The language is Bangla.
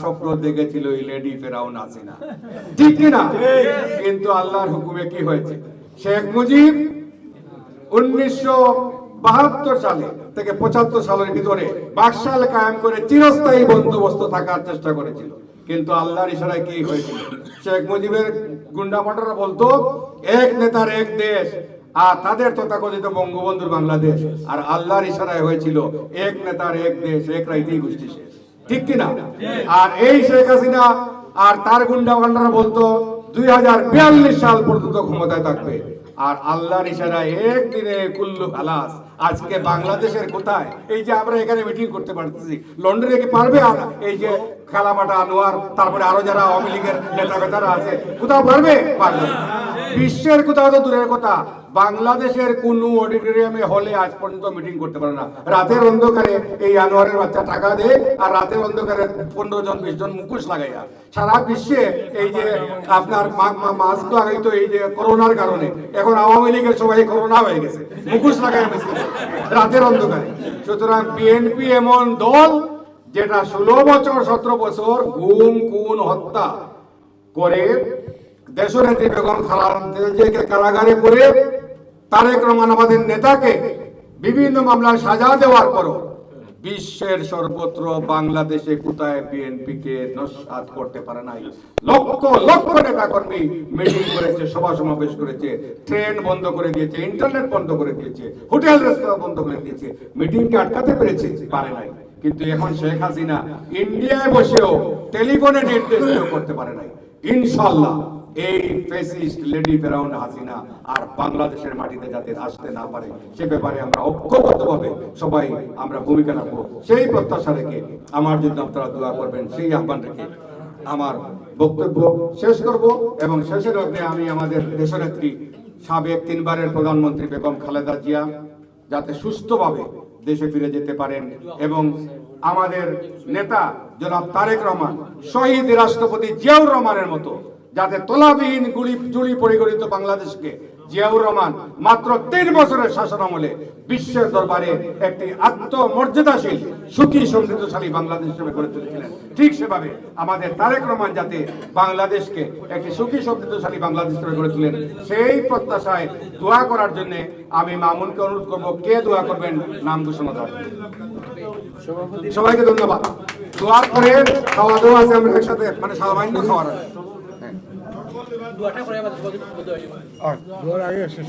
স্বপ্ন দেখেছিল লেডি ঠিক কিনা? কিন্তু আল্লাহর হুকুমে কি হয়েছে? শেখ মুজিব উনিশশো বাহাত্তর সালে থেকে পঁচাত্তর সালের ভিতরে বাকশাল কায়েম করে চিরস্থায়ী বন্দোবস্ত থাকার চেষ্টা করেছিল। কিন্তু আল্লাহর ইশারায় কি হয়েছিল? শেখ মুজিবের গুন্ডামাটারা বলতো, এক নেতার এক দেশ আর তাদের তথাকথিত বঙ্গবন্ধুর বাংলাদেশ। আর আল্লাহর ইশারায় হয়েছিল, এক নেতার এক দেশ, এক রাইতেই গোষ্ঠী শেষ। ঠিক কিনা? আর এই শেখ হাসিনা আর তার গুন্ডা ভান্ডারা বলতো, দুই সাল পর্যন্ত ক্ষমতায় থাকবে। আর আল্লাহর ইশারায় একদিনে কুল্লু খালাস। আজকে বাংলাদেশের কোথায়? এই যে আমরা এখানে মিটিং করতে পারতেছি। লন্ডনে কি পারবে? আর এই যে কালামাটা আনোয়ার, তারপরে আরও যারা আওয়ামী লীগের নেতা আছে, কোথাও পারবে? পারবে। বিশ্বের কোথাও তো দূরের কথা। বাংলাদেশের কোন অডিটোরিয়ামে, হলে আজ পর্যন্ত মিটিং করতে পারে না। রাতের অন্ধকারে এই আনোয়ারের বাচ্চা টাকা দেয় আর রাতের অন্ধকারে পনেরো জন, বিশ জন মুখোশ লাগাইয়া। সারা বিশ্বে এই যে আপনার মাস্ক লাগাইতো এই যে করোনার কারণে। এখন আওয়ামী লীগের সবাই করোনা হয়ে গেছে। মুখোশ লাগাই রাতের অন্ধকারে। সুতরাং বিএনপি এমন দল যেটা ষোলো বছর, সতেরো বছর গুম খুন, হত্যা করে দেশনেত্রী বেগম কারাগারে করে তারেক নেতাকে বিভিন্ন মামলার সাজা দেওয়ার পরও বিশ্বের সর্বত্র বাংলাদেশে কোথায় বিএনপি কে নস্বাত করতে পারে নাই। লক্ষ লক্ষ নেতা কর্মী মিটিং করেছে, সভা সমাবেশ করেছে, ট্রেন বন্ধ করে দিয়েছে, ইন্টারনেট বন্ধ করে দিয়েছে, হোটেল রেস্তোরাঁ বন্ধ করে দিয়েছে, মিটিংকে আটকাতে পেরেছে, পারে নাই। কিন্তু এখন শেখ হাসিনা ইন্ডিয়ায় বসেও টেলিফোনে নির্দেশ করতে পারে নাই। ইনশাল্লাহ এই ফেসিস্ট লেডি ফেরাউন হাসিনা আর বাংলাদেশের মাটিতে যাতে আসতে না পারে, সে ব্যাপারে আমরা ঐক্যবদ্ধভাবে সবাই আমরা ভূমিকা রাখব। সেই প্রত্যাশা রেখে আমার জন্য আপনারা দোয়া করবেন, সেই আহ্বান রেখে আমার বক্তব্য শেষ করব এবং শেষের লগ্নে আমি আমাদের দেশনেত্রী সাবেক তিনবারের প্রধানমন্ত্রী বেগম খালেদা জিয়া যাতে সুস্থভাবে দেশে ফিরে যেতে পারেন এবং আমাদের নেতা জনাব তারেক রহমান, শহীদ রাষ্ট্রপতি জিয়াউর রহমানের মতো যাতে তোলাবিহীন গুলি জুলি পরিগণিত বাংলাদেশকে জিয়াউর রহমান মাত্র তিন বছরের শাসন আমলে বিশ্বের দরবারে একটি আত্মমর্যাদাশীল সুখী সমৃদ্ধশালী বাংলাদেশ হিসেবে গড়ে তুলেছিলেন। ঠিক সেভাবে আমাদের তারেক রহমান যাতে বাংলাদেশকে একটি সুখী সমৃদ্ধশালী বাংলাদেশ হিসেবে গড়ে তুলেন সেই প্রত্যাশায় দোয়া করার জন্য আমি মামুনকে অনুরোধ করব কে দোয়া করবেন নাম ঘোষণা দেওয়ার সবাইকে ধন্যবাদ। দোয়ার পরে খাওয়া দাওয়া আছে আমরা একসাথে মানে সামান্য খাওয়ার আছে। হ্যাঁ। ওর আগে শেষ